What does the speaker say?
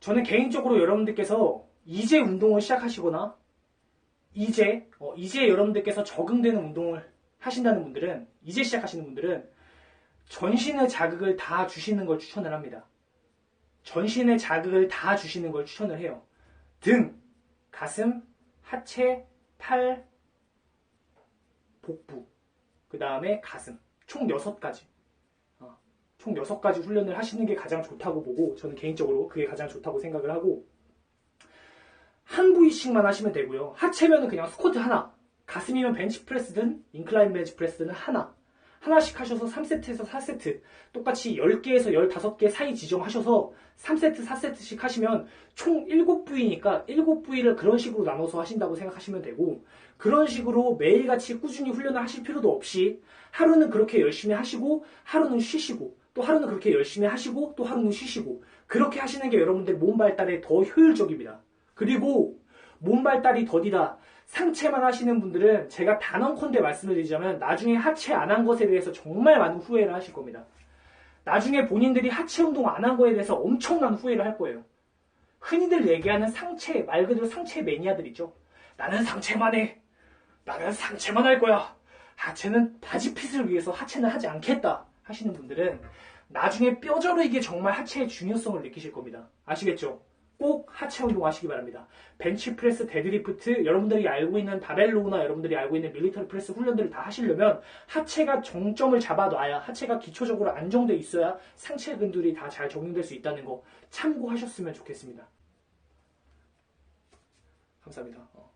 저는 개인적으로 여러분들께서 이제 운동을 시작하시거나 이제 어, 이제 여러분들께서 적응되는 운동을 하신다는 분들은 이제 시작하시는 분들은 전신의 자극을 다 주시는 걸 추천을 합니다. 전신의 자극을 다 주시는 걸 추천을 해요. 등, 가슴, 하체, 팔, 복부, 그 다음에 가슴. 총 6가지. 어, 총 6가지 훈련을 하시는 게 가장 좋다고 보고, 저는 개인적으로 그게 가장 좋다고 생각을 하고, 한 부위씩만 하시면 되고요. 하체면은 그냥 스쿼트 하나, 가슴이면 벤치프레스든 인클라인 벤치프레스든 하나. 하나씩 하셔서 3세트에서 4세트 똑같이 10개에서 15개 사이 지정하셔서 3세트, 4세트씩 하시면 총 7부위니까 7부위를 그런 식으로 나눠서 하신다고 생각하시면 되고 그런 식으로 매일같이 꾸준히 훈련을 하실 필요도 없이 하루는 그렇게 열심히 하시고 하루는 쉬시고 또 하루는 그렇게 열심히 하시고 또 하루는 쉬시고 그렇게 하시는 게 여러분들 몸 발달에 더 효율적입니다. 그리고 몸 발달이 더디다. 상체만 하시는 분들은 제가 단언컨대 말씀을 드리자면 나중에 하체 안 한 것에 대해서 정말 많은 후회를 하실 겁니다. 나중에 본인들이 하체 운동 안 한 거에 대해서 엄청난 후회를 할 거예요. 흔히들 얘기하는 상체, 말 그대로 상체 매니아들 있죠. 나는 상체만 해. 나는 상체만 할 거야. 하체는 바지핏을 위해서 하체는 하지 않겠다 하시는 분들은 나중에 뼈저리게 정말 하체의 중요성을 느끼실 겁니다. 아시겠죠? 꼭 하체 운동 하시기 바랍니다. 벤치프레스, 데드리프트, 여러분들이 알고 있는 바벨로우나 여러분들이 알고 있는 밀리터리 프레스 훈련들을 다 하시려면 하체가 정점을 잡아놔야 하체가 기초적으로 안정돼 있어야 상체 근들이 다 잘 적용될 수 있다는 거 참고하셨으면 좋겠습니다. 감사합니다. 어.